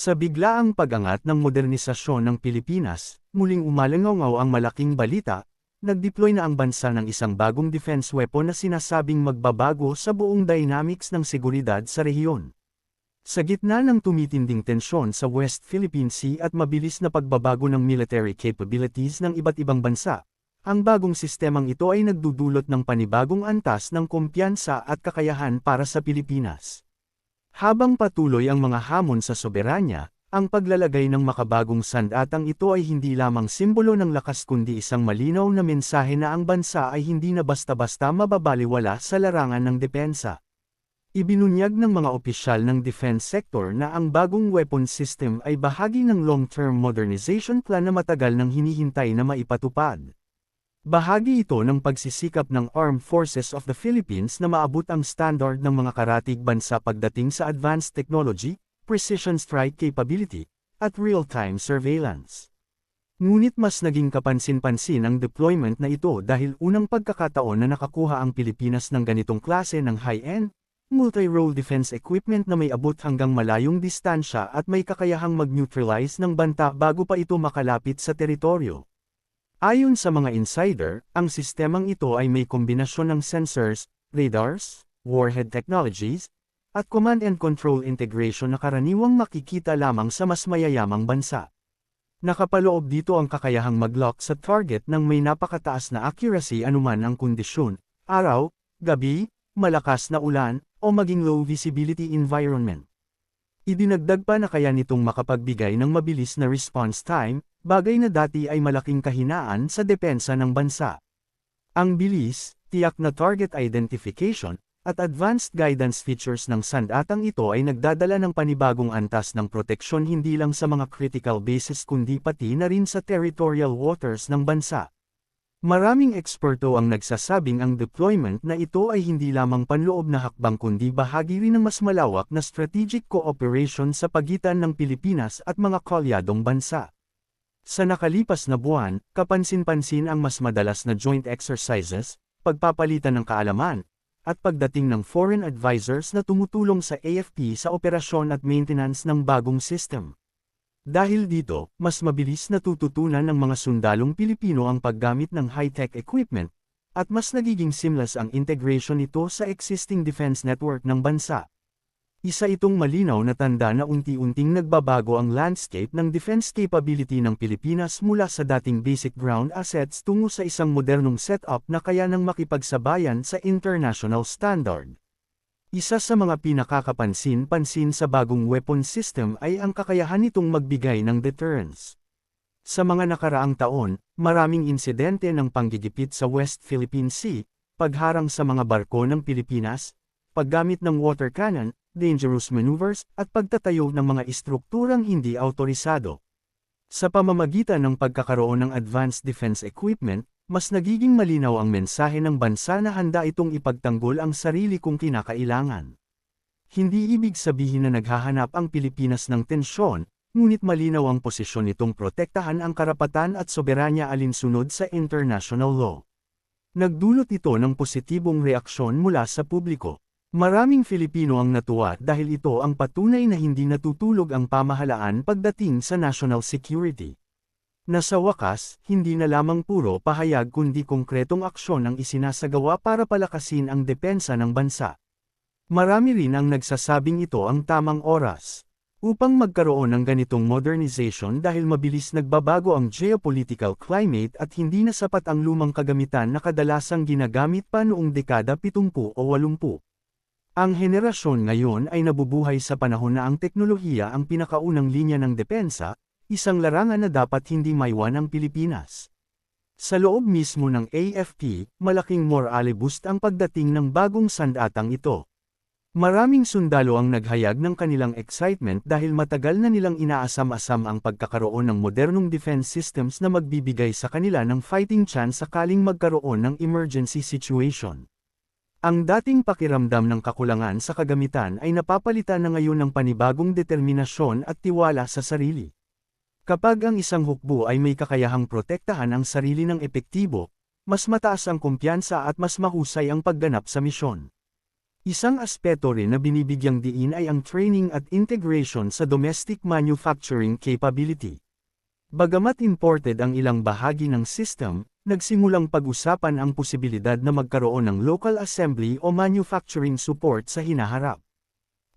Sa biglaang pag-angat ng modernisasyon ng Pilipinas, muling umalangaw ang malaking balita, nag-deploy na ang bansa ng isang bagong defense weapon na sinasabing magbabago sa buong dynamics ng seguridad sa rehiyon. Sa gitna ng tumitinding tensyon sa West Philippine Sea at mabilis na pagbabago ng military capabilities ng iba't ibang bansa, ang bagong sistemang ito ay nagdudulot ng panibagong antas ng kumpiyansa at kakayahan para sa Pilipinas. Habang patuloy ang mga hamon sa soberanya, ang paglalagay ng makabagong sandatang ito ay hindi lamang simbolo ng lakas kundi isang malinaw na mensahe na ang bansa ay hindi na basta-basta mababaliwala sa larangan ng depensa. Ibinunyag ng mga opisyal ng defense sector na ang bagong weapon system ay bahagi ng long-term modernization plan na matagal nang hinihintay na maipatupad. Bahagi ito ng pagsisikap ng Armed Forces of the Philippines na maabot ang standard ng mga karatig bansa pagdating sa advanced technology, precision strike capability, at real-time surveillance. Ngunit mas naging kapansin-pansin ang deployment na ito dahil unang pagkakataon na nakakuha ang Pilipinas ng ganitong klase ng high-end, multi-role defense equipment na may abot hanggang malayong distansya at may kakayahang mag-neutralize ng banta bago pa ito makalapit sa teritoryo. Ayon sa mga insider, ang sistemang ito ay may kombinasyon ng sensors, radars, warhead technologies, at command and control integration na karaniwang makikita lamang sa mas mayayamang bansa. Nakapaloob dito ang kakayahang mag-lock sa target ng may napakataas na accuracy anuman ang kondisyon, araw, gabi, malakas na ulan, o maging low visibility environment. Idinagdag pa na kaya nitong makapagbigay ng mabilis na response time, bagay na dati ay malaking kahinaan sa depensa ng bansa. Ang bilis, tiyak na target identification, at advanced guidance features ng sandatang ito ay nagdadala ng panibagong antas ng proteksyon hindi lang sa mga critical bases kundi pati na rin sa territorial waters ng bansa. Maraming eksperto ang nagsasabing ang deployment na ito ay hindi lamang panloob na hakbang kundi bahagi rin ng mas malawak na strategic cooperation sa pagitan ng Pilipinas at mga kolyadong bansa. Sa nakalipas na buwan, kapansin-pansin ang mas madalas na joint exercises, pagpapalitan ng kaalaman, at pagdating ng foreign advisors na tumutulong sa AFP sa operasyon at maintenance ng bagong system. Dahil dito, mas mabilis natututunan ng mga sundalong Pilipino ang paggamit ng high-tech equipment, at mas nagiging seamless ang integration nito sa existing defense network ng bansa. Isa itong malinaw na tanda na unti-unting nagbabago ang landscape ng defense capability ng Pilipinas mula sa dating basic ground assets tungo sa isang modernong setup na kaya nang makipagsabayan sa international standard. Isa sa mga pinakakapansin-pansin sa bagong weapon system ay ang kakayahan nitong magbigay ng deterrence. Sa mga nakaraang taon, maraming insidente ng panggigipit sa West Philippine Sea, pagharang sa mga barko ng Pilipinas, paggamit ng water cannon, dangerous maneuvers, at pagtatayo ng mga istrukturang hindi autorisado. Sa pamamagitan ng pagkakaroon ng advanced defense equipment, mas nagiging malinaw ang mensahe ng bansa na handa itong ipagtanggol ang sarili kung kinakailangan. Hindi ibig sabihin na naghahanap ang Pilipinas ng tensyon, ngunit malinaw ang posisyon nitong protektahan ang karapatan at soberanya alinsunod sa international law. Nagdulot ito ng positibong reaksyon mula sa publiko. Maraming Filipino ang natuwa dahil ito ang patunay na hindi natutulog ang pamahalaan pagdating sa national security na sa wakas, hindi na lamang puro pahayag kundi konkretong aksyon ang isinasagawa para palakasin ang depensa ng bansa. Marami rin ang nagsasabing ito ang tamang oras. Upang magkaroon ng ganitong modernization dahil mabilis nagbabago ang geopolitical climate at hindi na sapat ang lumang kagamitan na kadalasang ginagamit pa noong dekada 70 o 80. Ang henerasyon ngayon ay nabubuhay sa panahon na ang teknolohiya ang pinakaunang linya ng depensa, isang larangan na dapat hindi maiwan ang Pilipinas. Sa loob mismo ng AFP, malaking morale boost ang pagdating ng bagong sandatang ito. Maraming sundalo ang naghayag ng kanilang excitement dahil matagal na nilang inaasam-asam ang pagkakaroon ng modernong defense systems na magbibigay sa kanila ng fighting chance sakaling magkaroon ng emergency situation. Ang dating pakiramdam ng kakulangan sa kagamitan ay napapalitan na ngayon ng panibagong determinasyon at tiwala sa sarili. Kapag ang isang hukbo ay may kakayahang protektahan ang sarili ng epektibo, mas mataas ang kumpiyansa at mas mahusay ang pagganap sa misyon. Isang aspeto rin na binibigyang diin ay ang training at integration sa domestic manufacturing capability. Bagamat imported ang ilang bahagi ng system, nagsimulang pag-usapan ang posibilidad na magkaroon ng local assembly o manufacturing support sa hinaharap.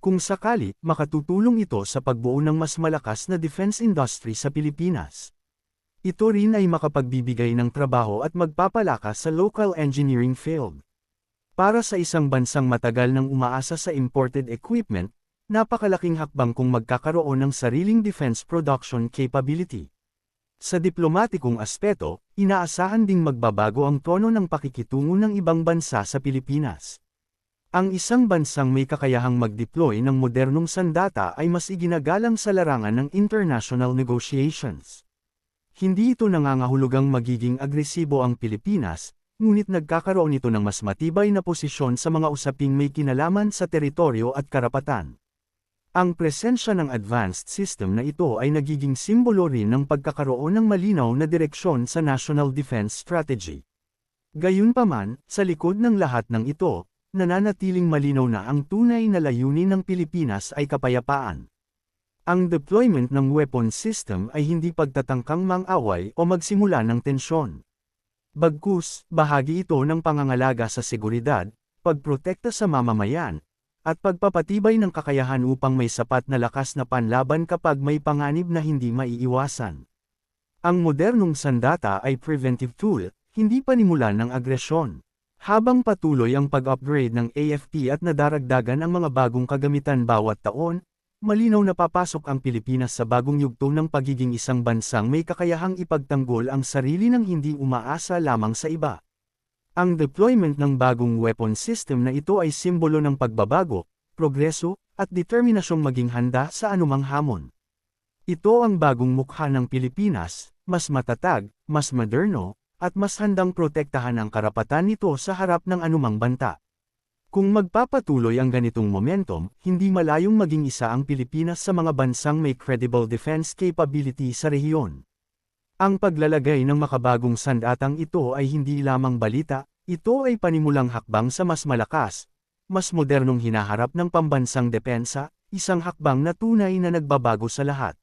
Kung sakali, makatutulong ito sa pagbuo ng mas malakas na defense industry sa Pilipinas. Ito rin ay makapagbibigay ng trabaho at magpapalakas sa local engineering field. Para sa isang bansang matagal nang umaasa sa imported equipment, napakalaking hakbang kung magkakaroon ng sariling defense production capability. Sa diplomatikong aspeto, inaasahan ding magbabago ang tono ng pakikitungo ng ibang bansa sa Pilipinas. Ang isang bansang may kakayahang mag-deploy ng modernong sandata ay mas iginagalang sa larangan ng international negotiations. Hindi ito nangangahulugang magiging agresibo ang Pilipinas, ngunit nagkakaroon ito ng mas matibay na posisyon sa mga usaping may kinalaman sa teritoryo at karapatan. Ang presensya ng advanced system na ito ay nagiging simbolo rin ng pagkakaroon ng malinaw na direksyon sa National Defense Strategy. Gayunpaman, sa likod ng lahat ng ito, nananatiling malinaw na ang tunay na layunin ng Pilipinas ay kapayapaan. Ang deployment ng weapon system ay hindi pagtatangkang mang-away o magsimula ng tensyon. Bagkus, bahagi ito ng pangangalaga sa seguridad, pagprotekta sa mamamayan, at pagpapatibay ng kakayahan upang may sapat na lakas na panlaban kapag may panganib na hindi maiiwasan. Ang modernong sandata ay preventive tool, hindi panimulan ng agresyon. Habang patuloy ang pag-upgrade ng AFP at nadaragdagan ang mga bagong kagamitan bawat taon, Malinaw na papasok ang Pilipinas sa bagong yugto ng pagiging isang bansang may kakayahang ipagtanggol ang sarili ng hindi umaasa lamang sa iba. Ang deployment ng bagong weapon system na ito ay simbolo ng pagbabago, progreso, at determinasyong maging handa sa anumang hamon. Ito ang bagong mukha ng Pilipinas, mas matatag, mas moderno, at mas handang protektahan ang karapatan nito sa harap ng anumang banta. Kung magpapatuloy ang ganitong momentum, hindi malayong maging isa ang Pilipinas sa mga bansang may credible defense capability sa rehiyon. Ang paglalagay ng makabagong sandatang ito ay hindi lamang balita, ito ay panimulang hakbang sa mas malakas, mas modernong hinaharap ng pambansang depensa, isang hakbang na tunay na nagbabago sa lahat.